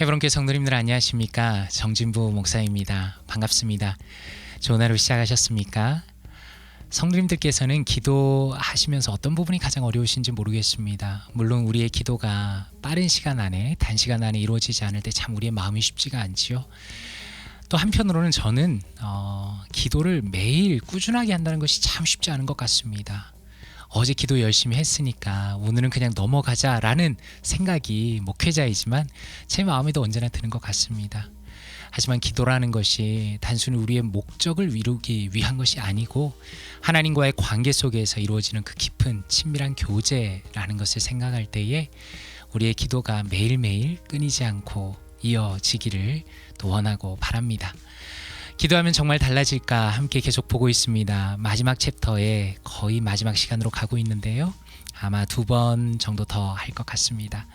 해브론교 성도님들 안녕하십니까? 정진부 목사입니다. 반갑습니다. 좋은 하루 시작하셨습니까? 성도님들께서는 기도하시면서 어떤 부분이 가장 어려우신지 모르겠습니다. 물론 우리의 기도가 빠른 시간 안에 단시간 안에 이루어지지 않을 때 참 우리의 마음이 쉽지가 않지요. 또 한편으로는 저는 어, 기도를 매일 꾸준하게 한다는 것이 참 쉽지 않은 것 같습니다 어제 기도 열심히 했으니까 오늘은 그냥 넘어가자라는 생각이 목회자이지만 제 마음에도 언제나 드는 것 같습니다. 하지만 기도라는 것이 단순히 우리의 목적을 이루기 위한 것이 아니고 하나님과의 관계 속에서 이루어지는 그 깊은 친밀한 교제라는 것을 생각할 때에 우리의 기도가 매일매일 끊이지 않고 이어지기를 또 원하고 바랍니다. 기도하면 정말 달라질까 함께 계속 보고 있습니다. 마지막 챕터에 거의 마지막 시간으로 가고 있는데요. 아마 두 번 정도 더 할 것 같습니다.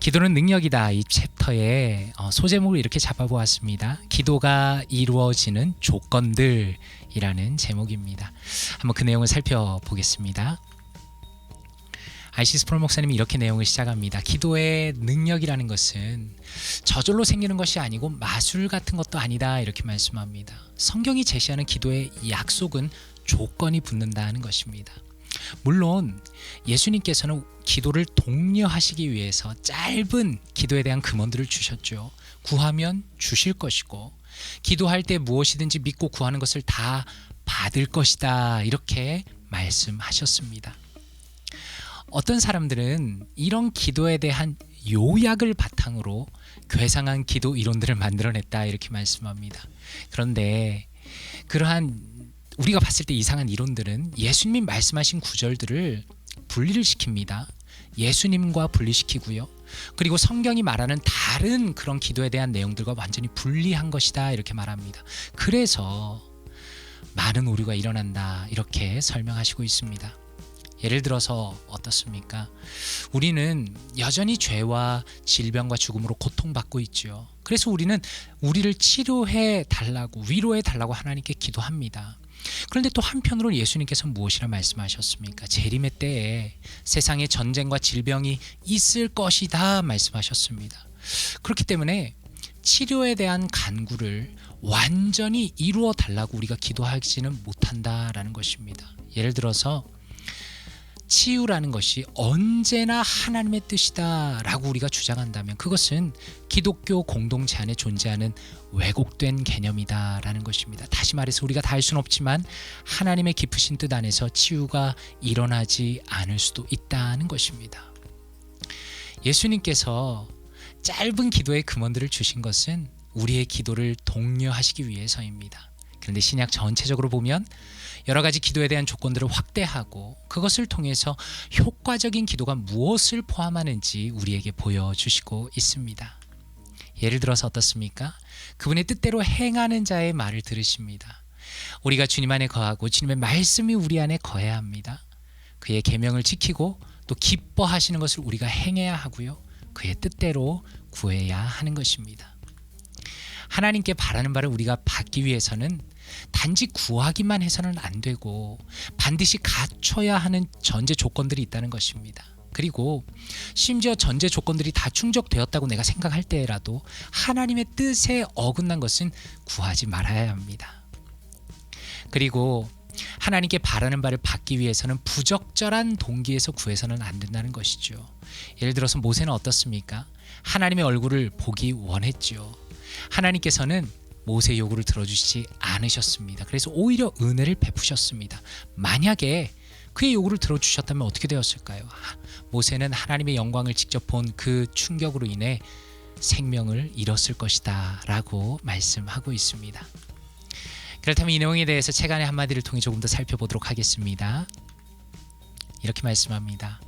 기도는 능력이다. 이 챕터의 어, 소제목을 이렇게 잡아보았습니다. 기도가 이루어지는 조건들이라는 제목입니다. 한번 그 내용을 살펴보겠습니다. 아이시스 프로 목사님이 이렇게 내용을 시작합니다. 기도의 능력이라는 것은 저절로 생기는 것이 아니고 마술 같은 것도 아니다 이렇게 말씀합니다. 성경이 제시하는 기도의 약속은 조건이 붙는다는 것입니다. 물론 예수님께서는 기도를 독려하시기 위해서 짧은 기도에 대한 금원들을 주셨죠. 구하면 주실 것이고 기도할 때 무엇이든지 믿고 구하는 것을 다 받을 것이다 이렇게 말씀하셨습니다. 어떤 사람들은 이런 기도에 대한 요약을 바탕으로 괴상한 기도 이론들을 만들어냈다 이렇게 말씀합니다. 그런데 그러한 우리가 봤을 때 이상한 이론들은 예수님이 말씀하신 구절들을 분리를 시킵니다. 예수님과 분리시키고요. 그리고 성경이 말하는 다른 그런 기도에 대한 내용들과 완전히 분리한 것이다 이렇게 말합니다. 그래서 많은 오류가 일어난다 이렇게 설명하시고 있습니다. 예를 들어서 어떻습니까? 우리는 여전히 죄와 질병과 죽음으로 고통받고 있죠. 그래서 우리는 우리를 치료해 달라고 위로해 달라고 하나님께 기도합니다. 그런데 또 한편으로 예수님께서 무엇이라 말씀하셨습니까? 재림의 때에 세상에 전쟁과 질병이 있을 것이다 말씀하셨습니다. 그렇기 때문에 치료에 대한 간구를 완전히 이루어 달라고 우리가 기도하지는 못한다라는 것입니다. 예를 들어서 치유라는 것이 언제나 하나님의 뜻이다라고 우리가 주장한다면 그것은 기독교 공동체 안에 존재하는 왜곡된 개념이다라는 것입니다. 다시 말해서 우리가 다 할 수는 없지만 하나님의 깊으신 뜻 안에서 치유가 일어나지 않을 수도 있다는 것입니다. 예수님께서 짧은 기도의 금원들을 주신 것은 우리의 기도를 독려하시기 위해서입니다. 그런데 신약 전체적으로 보면 여러 가지 기도에 대한 조건들을 확대하고 그것을 통해서 효과적인 기도가 무엇을 포함하는지 우리에게 보여주시고 있습니다. 예를 들어서 어떻습니까? 그분의 뜻대로 행하는 자의 말을 들으십니다. 우리가 주님 안에 거하고 주님의 말씀이 우리 안에 거해야 합니다. 그의 계명을 지키고 또 기뻐하시는 것을 우리가 행해야 하고요. 그의 뜻대로 구해야 하는 것입니다. 하나님께 바라는 바를 우리가 받기 위해서는 단지 구하기만 해서는 안 되고 반드시 갖춰야 하는 전제 조건들이 있다는 것입니다. 그리고 심지어 전제 조건들이 다 충족되었다고 내가 생각할 때라도 하나님의 뜻에 어긋난 것은 구하지 말아야 합니다. 그리고 하나님께 바라는 바를 받기 위해서는 부적절한 동기에서 구해서는 안 된다는 것이죠. 예를 들어서 모세는 어떻습니까? 하나님의 얼굴을 보기 원했죠. 하나님께서는 모세 요구를 들어주시지 않으셨습니다. 그래서 오히려 은혜를 베푸셨습니다. 만약에 그의 요구를 들어주셨다면 어떻게 되었을까요? 모세는 하나님의 영광을 직접 본 그 충격으로 인해 생명을 잃었을 것이다 라고 말씀하고 있습니다. 그렇다면 이 내용에 대해서 책 안의 한마디를 통해 조금 더 살펴보도록 하겠습니다. 이렇게 말씀합니다.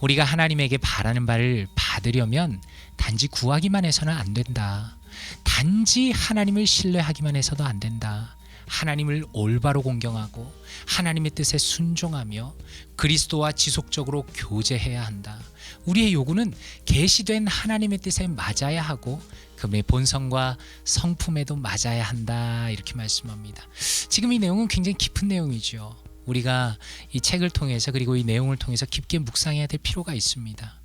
우리가 하나님에게 바라는 바를 받으려면 단지 구하기만 해서는 안 된다. 단지 하나님을 신뢰하기만 해서도 안 된다. 하나님을 올바로 공경하고 하나님의 뜻에 순종하며 그리스도와 지속적으로 교제해야 한다. 우리의 요구는 계시된 하나님의 뜻에 맞아야 하고 그분의 본성과 성품에도 맞아야 한다. 이렇게 말씀합니다. 지금 이 내용은 굉장히 깊은 내용이죠. 우리가 이 책을 통해서 그리고 이 내용을 통해서 깊게 묵상해야 될 필요가 있습니다.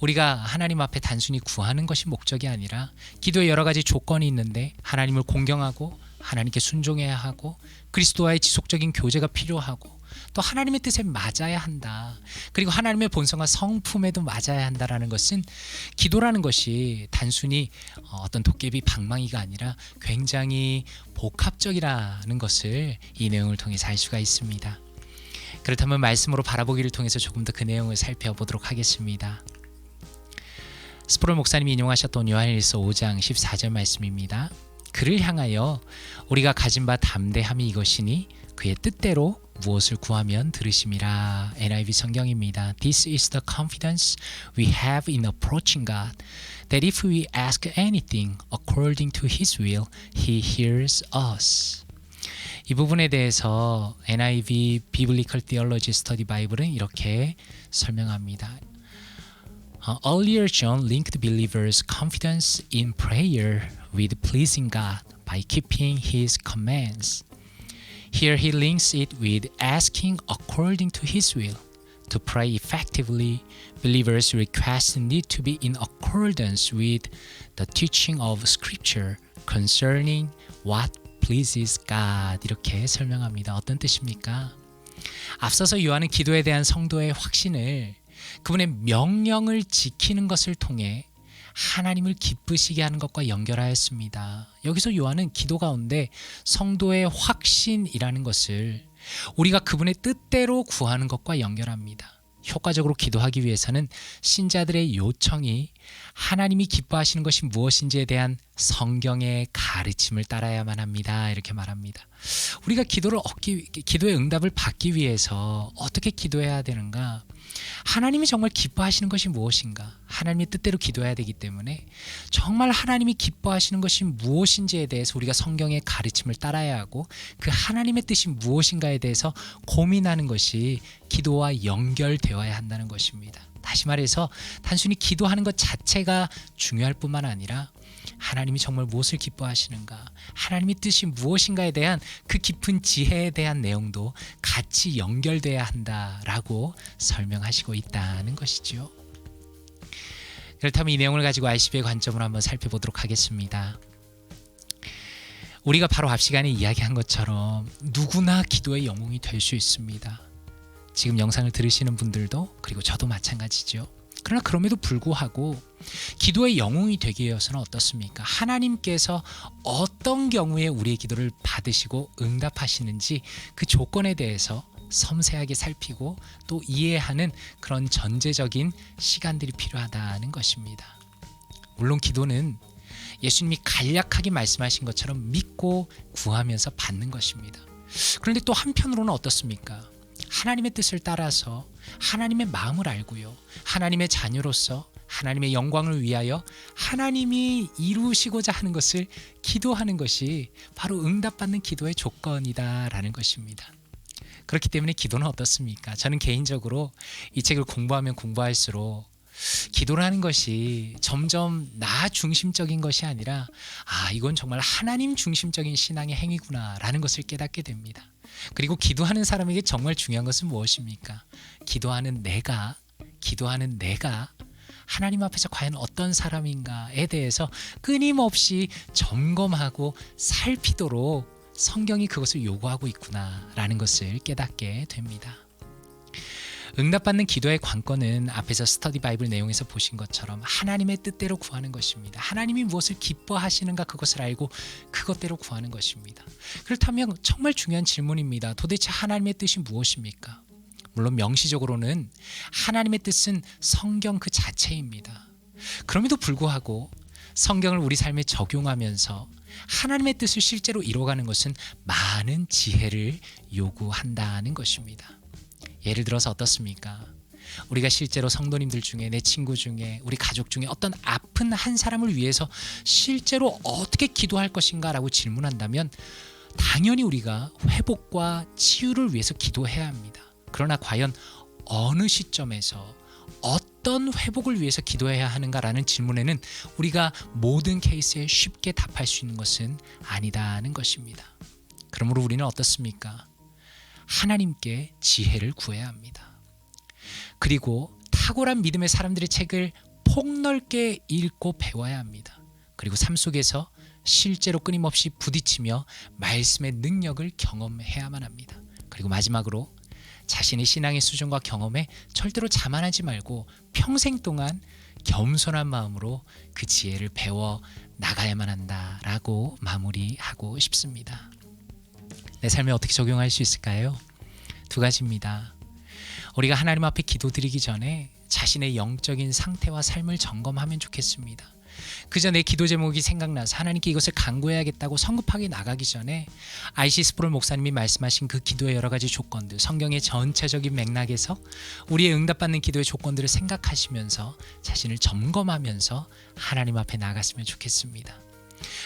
우리가 하나님 앞에 단순히 구하는 것이 목적이 아니라 기도에 여러 가지 조건이 있는데 하나님을 공경하고 하나님께 순종해야 하고 그리스도와의 지속적인 교제가 필요하고 또 하나님의 뜻에 맞아야 한다. 그리고 하나님의 본성과 성품에도 맞아야 한다라는 것은 기도라는 것이 단순히 어, 어떤 도깨비 방망이가 아니라 굉장히 복합적이라는 것을 이 내용을 통해서 알 수가 있습니다. 그렇다면 말씀으로 바라보기를 통해서 조금 더 그 내용을 살펴보도록 하겠습니다. 스프롤 목사님이 인용하셨던 요한일서 5장 14절 말씀입니다. 그를 향하여 우리가 가진 바 담대함이 이것이니 그의 뜻대로 무엇을 구하면 들으심이라. NIV 성경입니다. This is the confidence we have in approaching God that if we ask anything according to his will, he hears us. 이 부분에 대해서 NIV Biblical Theology Study Bible은 이렇게 설명합니다. Uh, earlier, John linked believers' confidence in prayer with pleasing God by keeping His commands. Here, he links it with asking according to His will. To pray effectively, believers' requests need to be in accordance with the teaching of Scripture concerning what pleases God. 이렇게 설명합니다. 어떤 뜻입니까? 앞서서 요한은 기도에 대한 성도의 확신을 그분의 명령을 지키는 것을 통해 하나님을 기쁘시게 하는 것과 연결하였습니다. 여기서 요한은 기도 가운데 성도의 확신이라는 것을 우리가 그분의 뜻대로 구하는 것과 연결합니다. 효과적으로 기도하기 위해서는 신자들의 요청이 하나님이 기뻐하시는 것이 무엇인지에 대한 성경의 가르침을 따라야만 합니다. 이렇게 말합니다. 우리가 기도를 얻기 기도의 응답을 받기 위해서 어떻게 기도해야 되는가? 하나님이 정말 기뻐하시는 것이 무엇인가? 하나님의 뜻대로 기도해야 되기 때문에 정말 하나님이 기뻐하시는 것이 무엇인지에 대해서 우리가 성경의 가르침을 따라야 하고 그 하나님의 뜻이 무엇인가에 대해서 고민하는 것이 기도와 연결되어야 한다는 것입니다. 다시 말해서 단순히 기도하는 것 자체가 중요할 뿐만 아니라 하나님이 정말 무엇을 기뻐하시는가, 하나님의 뜻이 무엇인가에 대한 그 깊은 지혜에 대한 내용도 같이 연결돼야 한다라고 설명하시고 있다는 것이지요. 그렇다면 이 내용을 가지고 ICB의 관점으로 한번 살펴보도록 하겠습니다. 우리가 바로 앞 시간에 이야기한 것처럼 누구나 기도의 영웅이 될 수 있습니다. 지금 영상을 들으시는 분들도 그리고 저도 마찬가지죠. 그러나 그럼에도 불구하고 기도의 영웅이 되기 위해서는 어떻습니까? 하나님께서 어떤 경우에 우리의 기도를 받으시고 응답하시는지 그 조건에 대해서 섬세하게 살피고 또 이해하는 그런 전제적인 시간들이 필요하다는 것입니다. 물론 기도는 예수님이 간략하게 말씀하신 것처럼 믿고 구하면서 받는 것입니다. 그런데 또 한편으로는 어떻습니까? 하나님의 뜻을 따라서 하나님의 마음을 알고요. 하나님의 자녀로서 하나님의 영광을 위하여 하나님이 이루시고자 하는 것을 기도하는 것이 바로 응답받는 기도의 조건이다라는 것입니다. 그렇기 때문에 기도는 어떻습니까? 저는 개인적으로 이 책을 공부하면 공부할수록 기도라는 것이 점점 나 중심적인 것이 아니라 아 이건 정말 하나님 중심적인 신앙의 행위구나라는 것을 깨닫게 됩니다. 그리고 기도하는 사람에게 정말 중요한 것은 무엇입니까? 기도하는 내가 기도하는 내가 하나님 앞에서 과연 어떤 사람인가에 대해서 끊임없이 점검하고 살피도록 성경이 그것을 요구하고 있구나라는 것을 깨닫게 됩니다. 응답받는 기도의 관건은 앞에서 스터디 바이블 내용에서 보신 것처럼 하나님의 뜻대로 구하는 것입니다. 하나님이 무엇을 기뻐하시는가 그것을 알고 그것대로 구하는 것입니다. 그렇다면 정말 중요한 질문입니다. 도대체 하나님의 뜻이 무엇입니까? 물론 명시적으로는 하나님의 뜻은 성경 그 자체입니다. 그럼에도 불구하고 성경을 우리 삶에 적용하면서 하나님의 뜻을 실제로 이뤄가는 것은 많은 지혜를 요구한다는 것입니다. 예를 들어서 어떻습니까? 우리가 실제로 성도님들 중에 내 친구 중에 우리 가족 중에 어떤 아픈 한 사람을 위해서 실제로 어떻게 기도할 것인가라고 질문한다면 당연히 우리가 회복과 치유를 위해서 기도해야 합니다. 그러나 과연 어느 시점에서 어떤 회복을 위해서 기도해야 하는가라는 질문에는 우리가 모든 케이스에 쉽게 답할 수 있는 것은 아니다는 것입니다. 그러므로 우리는 어떻습니까? 하나님께 지혜를 구해야 합니다. 그리고 탁월한 믿음의 사람들의 책을 폭넓게 읽고 배워야 합니다. 그리고 삶 속에서 실제로 끊임없이 부딪히며 말씀의 능력을 경험해야만 합니다. 그리고 마지막으로 자신의 신앙의 수준과 경험에 절대로 자만하지 말고 평생 동안 겸손한 마음으로 그 지혜를 배워 나가야만 한다라고 마무리하고 싶습니다. 내 삶에 어떻게 적용할 수 있을까요? 두 가지입니다. 우리가 하나님 앞에 기도드리기 전에 자신의 영적인 상태와 삶을 점검하면 좋겠습니다. 그저 내 기도 제목이 생각나서 하나님께 이것을 간구해야겠다고 성급하게 나가기 전에 아이시 스프롤 목사님이 말씀하신 그 기도의 여러 가지 조건들, 성경의 전체적인 맥락에서 우리의 응답받는 기도의 조건들을 생각하시면서 자신을 점검하면서 하나님 앞에 나갔으면 좋겠습니다.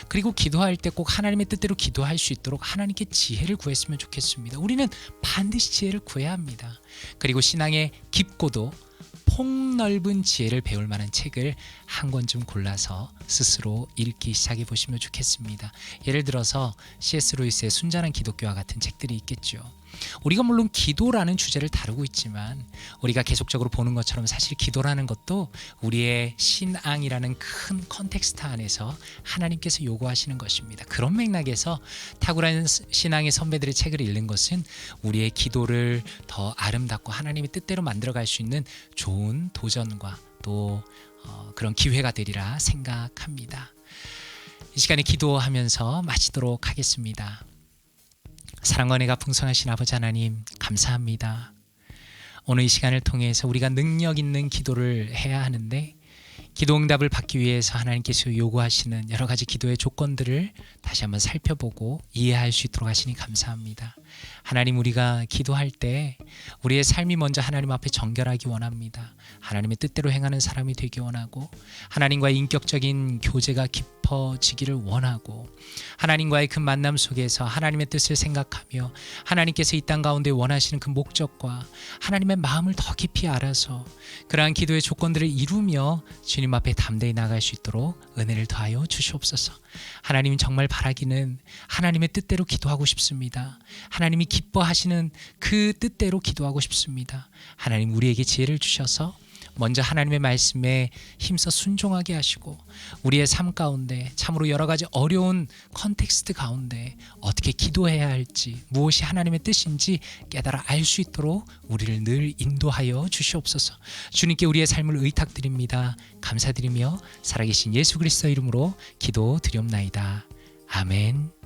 그리고 기도할 때 꼭 하나님의 뜻대로 기도할 수 있도록 하나님께 지혜를 구했으면 좋겠습니다. 우리는 반드시 지혜를 구해야 합니다. 그리고 신앙의 깊고도 폭넓은 지혜를 배울 만한 책을 한권좀 골라서 스스로 읽기 시작해 보시면 좋겠습니다. 예를 들어서 C.S. 루이스의 순전한 기독교와 같은 책들이 있겠죠. 우리가 물론 기도라는 주제를 다루고 있지만 우리가 계속적으로 보는 것처럼 사실 기도라는 것도 우리의 신앙이라는 큰 컨텍스트 안에서 하나님께서 요구하시는 것입니다. 그런 맥락에서 탁월한 신앙의 선배들의 책을 읽는 것은 우리의 기도를 더 아름답고 하나님의 뜻대로 만들어갈 수 있는 좋은 도전과 또 어, 그런 기회가 되리라 생각합니다. 이 시간에 기도하면서 마치도록 하겠습니다. 사랑과 은혜가 풍성하신 아버지 하나님 감사합니다. 오늘 이 시간을 통해서 우리가 능력 있는 기도를 해야 하는데 기도 응답을 받기 위해서 하나님께서 요구하시는 여러 가지 기도의 조건들을 다시 한번 살펴보고 이해할 수 있도록 하시니 감사합니다. 하나님 우리가 기도할 때 우리의 삶이 먼저 하나님 앞에 정결하기 원합니다. 하나님의 뜻대로 행하는 사람이 되기 원하고 하나님과의 인격적인 교제가 깊어지기를 원하고 하나님과의 그 만남 속에서 하나님의 뜻을 생각하며 하나님께서 이 땅 가운데 원하시는 그 목적과 하나님의 마음을 더 깊이 알아서 그러한 기도의 조건들을 이루며 주님 앞에 담대히 나갈 수 있도록 은혜를 더하여 주시옵소서. 하나님 정말 바라기는 하나님의 뜻대로 기도하고 싶습니다. 하나님이 기뻐하시는 그 뜻대로 기도하고 싶습니다. 하나님 우리에게 지혜를 주셔서 먼저 하나님의 말씀에 힘써 순종하게 하시고 우리의 삶 가운데 참으로 여러 가지 어려운 컨텍스트 가운데 어떻게 기도해야 할지 무엇이 하나님의 뜻인지 깨달아 알 수 있도록 우리를 늘 인도하여 주시옵소서. 주님께 우리의 삶을 의탁드립니다. 감사드리며 살아계신 예수 그리스도 이름으로 기도 드리옵나이다. 아멘.